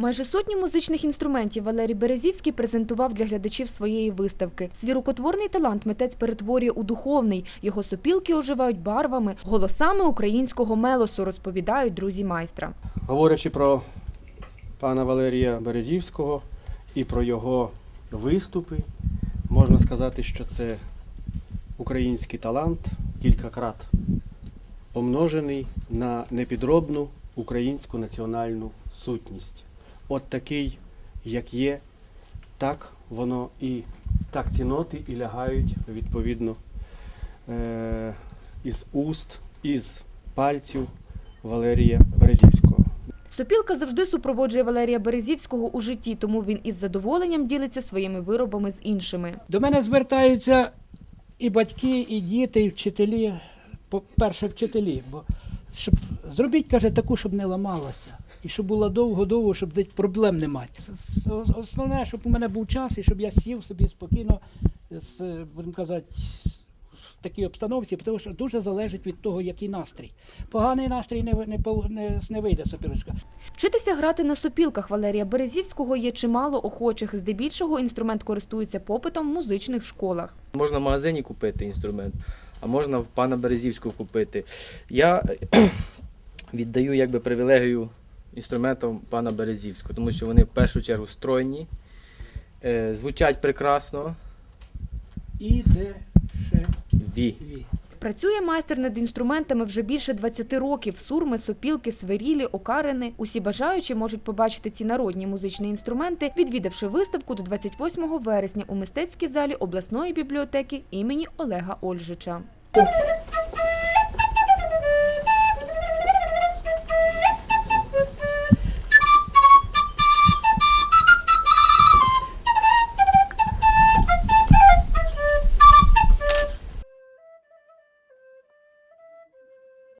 Майже сотню музичних інструментів Валерій Березівський презентував для глядачів своєї виставки. Свій рукотворний талант митець перетворює у духовний. Його сопілки оживають барвами, голосами українського мелосу, розповідають друзі майстра. Говорячи про пана Валерія Березівського і про його виступи, можна сказати, що це український талант кількакрат помножений на непідробну українську національну сутність. От такий, як є, так воно і так ці ноти і лягають відповідно е- із уст, із пальців Валерія Березівського. Сопілка завжди супроводжує Валерія Березівського у житті, тому він із задоволенням ділиться своїми виробами з іншими. До мене звертаються і батьки, і діти, і вчителі. По-перше, вчителі, бо щоб зробіть, каже, таку, щоб не ламалася. І щоб була довго-довго, щоб десь проблем не мати. Основне, щоб у мене був час і щоб я сів собі спокійно, з, е, будемо казати, в такій обстановці, тому що дуже залежить від того, який настрій. Поганий настрій не, ви- не, не, не вийде сопілочка. Вчитися грати на сопілках Валерія Березівського є чимало охочих. Здебільшого інструмент користується попитом в музичних школах. Можна в магазині купити інструмент, а можна в пана Березівського купити. Я віддаю якби привілегію інструментам пана Березівського, тому що вони в першу чергу стройні, е, звучать прекрасно. І де ще Ві. ві. Працює майстер над інструментами вже більше 20 років. Сурми, сопілки, свирілі, окарини. Усі бажаючі можуть побачити ці народні музичні інструменти, відвідавши виставку до 28 вересня у мистецькій залі обласної бібліотеки імені Олега Ольжича.